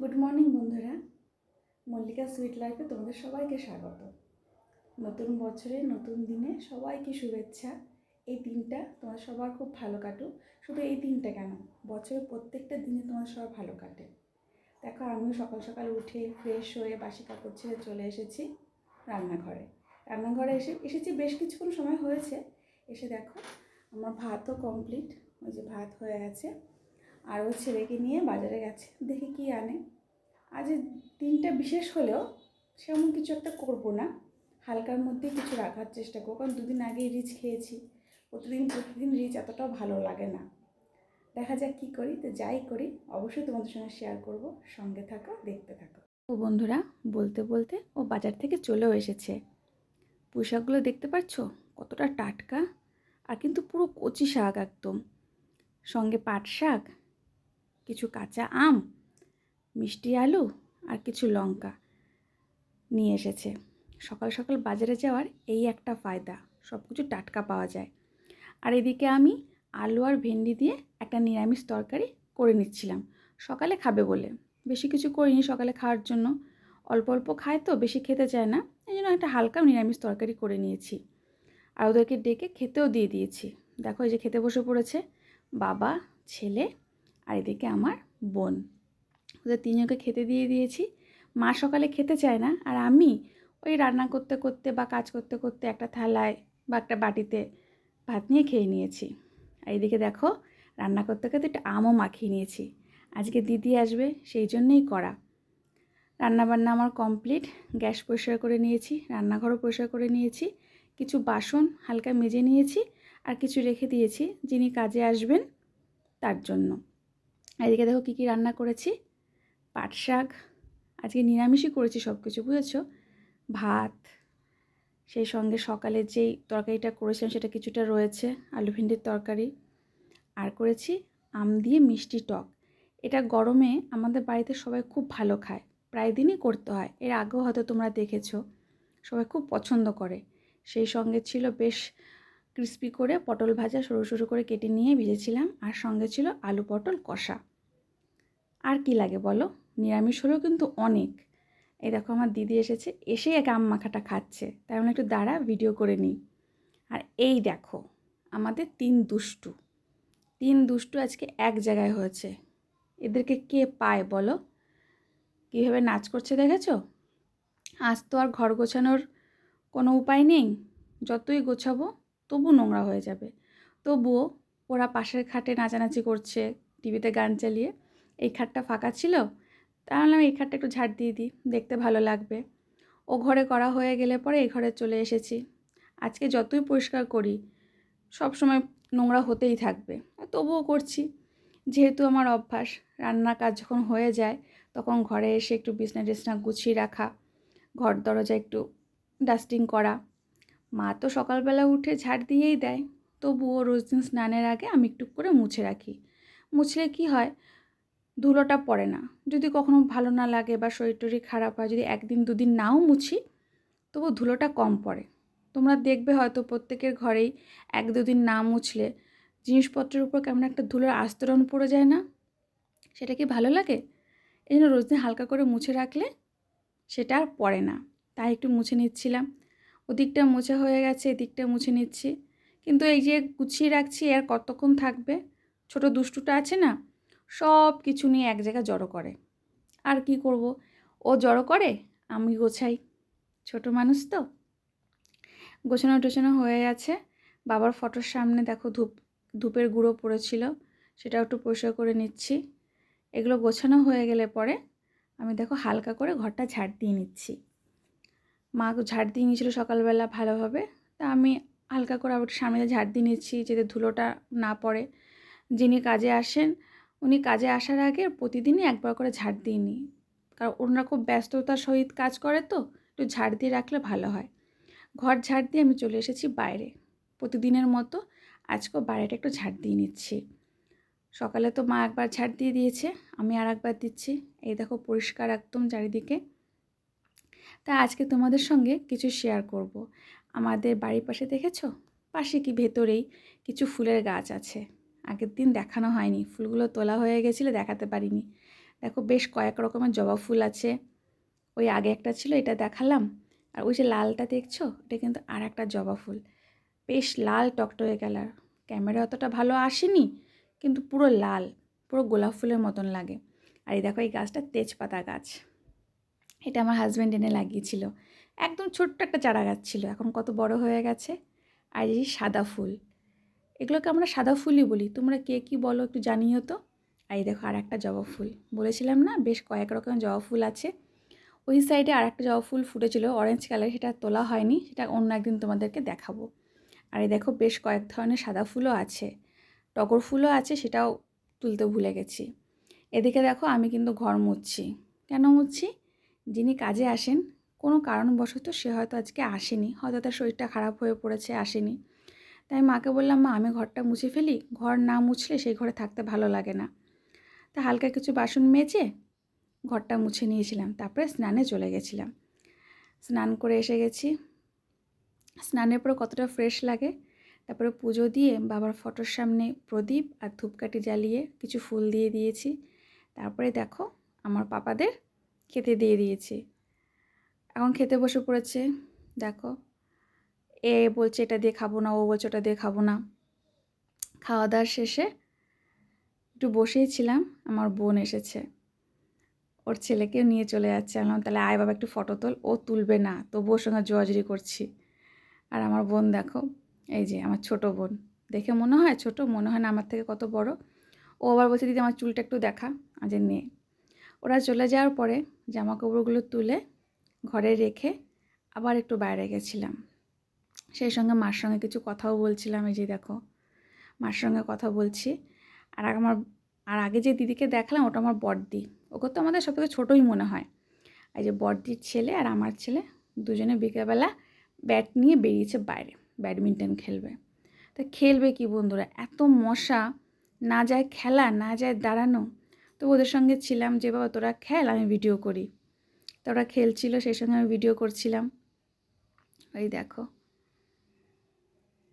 Good morning বন্ধুরা। Mallika sweet লাইফে তোমাদের সবাইকে স্বাগত। নতুন বছরে, নতুন দিনে সবাইকে শুভেচ্ছা। এই দিনটা তোমার সবার খুব ভালো কাটুক। শুধু এই দিনটা কেন? বছরের প্রত্যেকটা দিনে তোমার সবার ভালো কাটে। দেখো, আমিও সকাল সকাল উঠে ফ্রেশ হয়ে বাসি কাপড় ছেড়ে চলে এসেছি রান্নাঘরে। রান্নাঘরে এসে, এসেছি বেশ কিছুক্ষণ সময় হয়েছে। এসে দেখো, আমার ভাতও কমপ্লিট ওই যে ভাত হয়ে গেছে। আর ওই ছেলেকে নিয়ে বাজারে গেছে। দেখি কি আনে। আজ দিনটা বিশেষ হলেও সেমন কিছু একটা করব না। হালকার মধ্যে কিছু রাখার চেষ্টা করব। কারণ দুদিন আগেই রিচ খেয়েছি। প্রতিদিন প্রতিদিন রিচ এতটাও ভালো লাগে না। দেখা যাক কী করি। তো যাই করি। অবশ্যই তোমাদের সঙ্গে শেয়ার করব। সঙ্গে থাকো, দেখতে থাকো। ও বন্ধুরা, বলতে বলতে ও বাজার থেকে চলেও এসেছে। পোশাকগুলো দেখতে পাচ্ছ কতটা টাটকা। আর কিন্তু পুরো কচি শাক একদম। সঙ্গে পাট শাক কিছু কাঁচা আম, মিষ্টি আলু আর কিছু লঙ্কা নিয়ে এসেছে। সকাল সকাল বাজারে যাওয়ার এই একটা ফায়দা সব কিছু টাটকা পাওয়া যায়। আর এদিকে আমি আলু আর ভেন্ডি দিয়ে একটা নিরামিষ তরকারি করে নিচ্ছিলাম। সকালে খাবে বলে। বেশি কিছু করিনি সকালে খাওয়ার জন্য। অল্প অল্প খায় তো, বেশি খেতে চায় না। এই জন্য একটা হালকা নিরামিষ তরকারি করে নিয়েছি। আর ওদেরকে ডেকে খেতেও দিয়ে দিয়েছি। দেখো এই যে খেতে বসে পড়েছে। বাবা, ছেলে আর এদিকে আমার বোন। ওদের তিনজনকে খেতে দিয়ে দিয়েছি। মা সকালে খেতে চায় না। আর আমি ওই রান্না করতে করতে বা কাজ করতে করতে একটা থালায় বা একটা বাটিতে ভাত নিয়ে খেয়ে নিয়েছি। আর এদিকে দেখো, রান্না করতে করতে একটা আমও মাখিয়ে নিয়েছি। আজকে দিদি আসবে, সেই জন্যেই করা রান্নাবান্না আমার কমপ্লিট। গ্যাস পরিষ্কার করে নিয়েছি, রান্নাঘরও পরিষ্কার করে নিয়েছি। কিছু বাসন হালকা মেজে নিয়েছি আর কিছু রেখে দিয়েছি। যিনি কাজে আসবেন, তার জন্য। এদিকে দেখো কী কী রান্না করেছি। পাট শাক, আজকে নিরামিষই করেছি সব কিছু বুঝেছ? ভাত, সেই সঙ্গে সকালে যেই তরকারিটা করেছিলাম সেটা কিছুটা রয়েছে, আলু ভিন্ডির তরকারি। আর করেছি আম দিয়ে মিষ্টি টক। এটা গরমে আমাদের বাড়িতে সবাই খুব ভালো খায়, প্রায় দিনই করতে হয়। এর আগেও হয়তো তোমরা দেখেছ, সবাই খুব পছন্দ করে। সেই সঙ্গে ছিল বেশ ক্রিস্পি করে পটল ভাজা সরু সরু করে কেটে নিয়ে ভেজেছিলাম, আর সঙ্গে ছিল আলু পটল কষা। আর কি লাগে বলো? নিরামিষ হলেও কিন্তু অনেক। এই দেখো আমার দিদি এসেছে, এসেই এক আম মাখাটা খাচ্ছে। তাই আমরা একটু দাঁড়া ভিডিও করে নিই। আর এই দেখো, আমাদের তিন দুষ্টু। তিন দুষ্টু আজকে এক জায়গায় হয়েছে। এদেরকে কে পায় বলো? কীভাবে নাচ করছে দেখেছ? আজ তো আর ঘর গোছানোর কোনো উপায় নেই। যতই গোছাবো, তবু নোংরা হয়ে যাবে। তবুও ওরা পাশের খাটে নাচানাচি করছে, টিভিতে গান চালিয়ে। এই খাটটা ফাঁকা ছিল তাহলে আমি এই খাটটা একটু ঝাড় দিয়ে দিই, দেখতে ভালো লাগবে। ও ঘরে করা হয়ে গেলে পরে এই ঘরে চলে এসেছি। আজকে যতই পরিষ্কার করি, সব সময় নোংরা হতেই থাকবে তবুও করছি। যেহেতু আমার অভ্যাস, রান্নার কাজ যখন হয়ে যায়, তখন ঘরে এসে একটু বিছনা টিছনা গুছিয়ে রাখা, ঘর দরজা একটু ডাস্টিং করা। মা তো সকালবেলা উঠে ঝাড় দিয়েই দেয়, তবুও রোজ দিন স্নানের আগে আমি একটু করে মুছে রাখি। মুছলে কি হয় ধুলোটা পড়ে না। যদি কখনো ভালো না লাগে বা শরীর টরীর খারাপ হয়, যদি একদিন দুদিন নাও মুছি, তবু ধুলোটা কম পড়ে। তোমরা দেখবে হয়তো প্রত্যেকের ঘরেই এক দুদিন না মুছলে জিনিসপত্রের উপর কেমন একটা ধুলোর আস্তরণ পড়ে যায় না? সেটা কি ভালো লাগে? এই জন্য রোজ দিন হালকা করে মুছে রাখলে সেটা আর পড়ে না। তাই একটু মুছে নিচ্ছিলাম। ওদিকটা মোছা হয়ে গেছে, এদিকটা মুছে নিচ্ছি। কিন্তু এই যে গুছিয়ে রাখছি আর কতক্ষণ থাকবে? ছোট দুষ্টুটা আছে না সব কিছু নিয়ে এক জায়গায় জড়ো করে। আর কি করব? ও জড়ো করে, আমি গোছাই। ছোট মানুষ তো। গোছানো টোছানো হয়ে গেছে। বাবার ফটোর সামনে দেখো ধূপ, ধূপের গুঁড়ো পড়েছিল, সেটাও একটু পরিষ্কার করে নিচ্ছি। এগুলো গোছানো হয়ে গেলে পরে আমি দেখো হালকা করে ঘরটা ঝাড় দিয়ে নিচ্ছি। মা ঝাড় দিয়ে নিয়েছিলো সকালবেলা ভালোভাবে। তা আমি হালকা করে আবার সামনে ঝাড় দিয়ে নিচ্ছি, যাতে ধুলোটা না পড়ে। যিনি কাজে আসেন উনি কাজে আসার আগে প্রতিদিনই একবার করে ঝাড় দিয়ে নিই। কারণ ওনারা খুব ব্যস্ততার সহিত কাজ করে তো, একটু ঝাড় দিয়ে রাখলে ভালো হয়। ঘর ঝাড় দিয়ে আমি চলে এসেছি বাইরে। প্রতিদিনের মতো আজকেও বাইরেটা একটু ঝাড় দিয়ে নিচ্ছি। সকালে তো মা একবার ঝাড় দিয়ে দিয়েছে, আমি আর একবার দিচ্ছি। এই দেখো পরিষ্কার একদম চারিদিকে। তা আজকে তোমাদের সঙ্গে কিছু শেয়ার করব। আমাদের বাড়ির পাশে দেখেছ? পাশে কি ভেতরেই কিছু ফুলের গাছ আছে। আগের দিন দেখানো হয়নি। ফুলগুলো তোলা হয়ে গেছিল, দেখাতে পারিনি। দেখো বেশ কয়েক রকমের জবা ফুল আছে। ওই আগে একটা ছিল, এটা দেখালাম। আর ওই যে লালটা দেখছ? এটা কিন্তু আর একটা জবা ফুল। বেশ লাল টকট টকটকে কালার। ক্যামেরা অতটা ভালো আসেনি, কিন্তু পুরো লাল, পুরো গোলাপ ফুলের মতন লাগে। আর এই দেখো এই গাছটা তেজপাতা গাছ। এটা আমার হাজব্যান্ড এনে লাগিয়েছিল। একদম ছোট্ট একটা চারা গাছ ছিল। এখন কত বড় হয়ে গেছে। আর এই সাদা ফুল। এগুলোকে আমরা সাদা ফুলই বলি। তোমরা কে কী বলো একটু জানিও তো? আর এই দেখো আর একটা জবা ফুল। বলেছিলাম না, বেশ কয়েক রকমের জবা ফুল আছে। ওই সাইডে আর একটা জবা ফুল ফুটেছিল অরেঞ্জ কালার সেটা তোলা হয়নি, সেটা অন্য একদিন তোমাদেরকে দেখাবো। আর এই দেখো বেশ কয়েক ধরনের সাদা ফুলও আছে। টগর ফুলও আছে, সেটাও তুলতে ভুলে গেছি। এদিকে দেখো আমি কিন্তু ঘর মুছছি। কেন মুছছি? যিনি কাজে আসেন, কোনো কারণবশত সে হয়তো আজকে আসেনি। হয়তো তার শরীরটা খারাপ হয়ে পড়েছে, আসেনি। তাই মাকে বললাম, মা, আমি ঘরটা মুছে ফেলি। ঘর না মুছলে সেই ঘরে থাকতে ভালো লাগে না। তা হালকা কিছু বাসন মেজে ঘরটা মুছে নিয়েছিলাম। তারপরে স্নানে চলে গেছিলাম। স্নান করে এসে গেছি। স্নানের পরে কতটা ফ্রেশ লাগে। তারপরে পুজো দিয়ে বাবার ফটোর সামনে প্রদীপ আর ধূপকাঠি জ্বালিয়ে কিছু ফুল দিয়ে দিয়েছি। তারপরে দেখো, আমার পাপাদের খেতে দিয়ে দিয়েছি। এখন খেতে বসে পড়েছে। দেখো এ বলছে এটা দিয়ে খাব না, ও বলছে ওটা দিয়ে খাব না। খাওয়া দাওয়ার শেষে একটু বসেই ছিলাম, আমার বোন এসেছে। ওর ছেলেকেও নিয়ে চলে যাচ্ছে। আমি তাহলে আয় বাবা, একটু ফটো তোল, ও তুলবে না তবু ওর সঙ্গে জোয়াজুরি করছি। আর আমার বোন দেখো, এই যে আমার ছোট বোন, দেখে মনে হয় ছোট, মনে হয় না আমার থেকে কত বড়। ও আবার বলছে, দিদি, আমার চুলটা একটু দেখা। আজ নে। ওরা চলে যাওয়ার পরে জামা কাপড়গুলো তুলে ঘরে রেখে আবার একটু বাইরে গেছিলাম। সেই সঙ্গে মার সঙ্গে কিছু কথাও বলছিলাম, এই যে দেখো, মার সঙ্গে কথা বলছি। আর আমার, আর আগে যে দিদিকে দেখলাম, ওটা আমার বড়দি। ওকে তো আমাদের সব থেকে ছোটোই মনে হয়। এই যে বড়দির ছেলে আর আমার ছেলে দুজনে বিকেলবেলা ব্যাট নিয়ে বেরিয়েছে বাইরে, ব্যাডমিন্টন খেলবে। তা খেলবে কি বন্ধুরা? এত মশা, না যায় খেলা, না যায় দাঁড়ানো। তো ওদের সঙ্গে ছিলাম যে, বাবা, তোরা খেল, আমি ভিডিও করি। তো ওরা খেলছিল, সেই সঙ্গে আমি ভিডিও করছিলাম। এই দেখো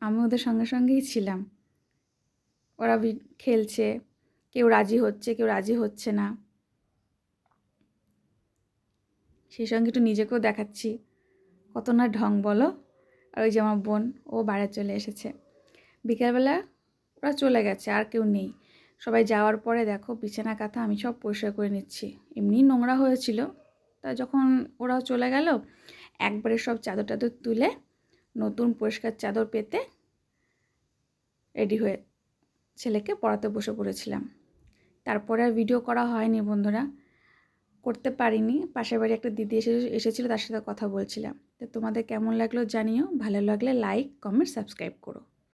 আমি ওদের সঙ্গে সঙ্গেই ছিলাম। ওরা খেলছে, কেউ রাজি হচ্ছে, কেউ রাজি হচ্ছে না। সেই সঙ্গে একটু নিজেকেও দেখাচ্ছি। কত না ঢং বলো। আর ওই যে আমার বোন, ও বাইরে চলে এসেছে। বিকেলবেলা ওরা চলে গেছে, আর কেউ নেই। সবাই যাওয়ার পরে দেখো বিছানা, কাঁথা আমি সব পরিষ্কার করে নিচ্ছি। এমনি নোংরা হয়েছিল। তা যখন ওরাও চলে গেল, একবারে সব চাদর টাদর তুলে নতুন পরিষ্কার চাদর পেতে রেডি হয়ে ছেলেকে পড়াতে বসে পড়েছিলাম। তারপরে আর ভিডিও করা হয়নি বন্ধুরা। করতে পারিনি। পাশের বাড়ি একটা দিদি এসে, এসেছিল, তার সাথে কথা বলছিলাম। তো তোমাদের কেমন লাগল জানিও। ভালো লাগলে লাইক কমেন্ট সাবস্ক্রাইব করো।